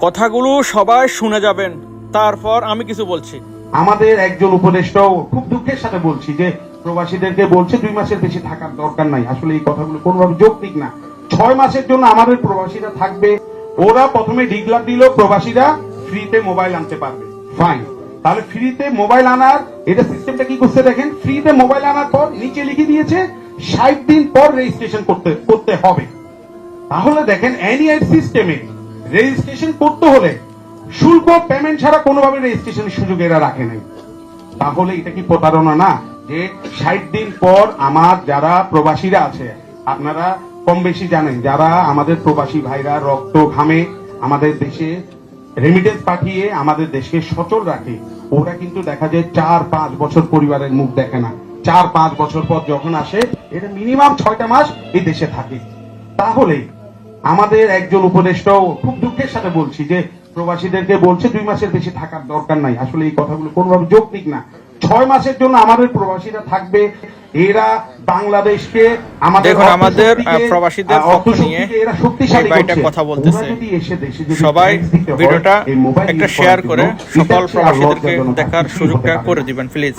কথাগুলো সবাই শুনে যাবেন। তারপর আমি কিছু বলছি। আমাদের একজন উপদেষ্টাও খুব দুঃখের সাথে বলছি যে, প্রবাসীদেরকে বলছে দুই মাসের বেশি থাকার দরকার নাই। আসলে এই কথাগুলো কোনোভাবে যৌক্তিক না। ছয় মাসের জন্য আমাদের প্রবাসীরা থাকবে। ওরা প্রথমে ডিগলার দিল প্রবাসীরা ফ্রিতে মোবাইল আনতে পারবে। ফাইন তাহলে ফ্রিতে মোবাইল আনার, এটা সিস্টেমটা কি করছে দেখেন? ফ্রিতে মোবাইল আনার পর নিচে লিখে দিয়েছে, ষাট দিন পর রেজিস্ট্রেশন করতে করতে হবে। তাহলে দেখেন এনইআই সিস্টেমে রেজিস্ট্রেশন করতে হলে শুল্ক পেমেন্ট ছাড়া কোনোভাবে রেজিস্ট্রেশনের সুযোগ এরা রাখে নাই। তাহলে এটা কি প্রতারণা? না, যে ষাট দিন পর আমার যারা প্রবাসীরা আছে, আপনারা কম বেশি জানেন, যারা আমাদের প্রবাসী ভাইরা রক্ত ঘামে আমাদের দেশে রেমিটেন্স পাঠিয়ে আমাদের দেশকে সচল রাখে, ওরা কিন্তু দেখা যায় চার, পাঁচ বছর পরিবারের মুখ দেখে না। চার, পাঁচ বছর পর যখন আসে এটা মিনিমাম ছয়টা মাস এই দেশে থাকে। তাহলে আমাদের একজন উপদেষ্টাও খুব দুঃখের সাথে বলছি যে প্রবাসীদেরকে বলছে দুই মাসের বেশি থাকার দরকার নাই। আসলে এই কথাগুলো কোনোভাবে যৌক্তিক না। ছয় মাসের জন্য আমাদের প্রবাসীরা থাকবে। এরা বাংলাদেশকে আমাদের আমাদের, প্রবাসীদের পক্ষ নিয়ে এরা শক্তিশালী ভাইটা কথা বলতেছে। সবাই ভিডিওটা একটা শেয়ার করে সকল প্রবাসীদেরকে দেখার সুযোগটা করে দিবেন প্লিজ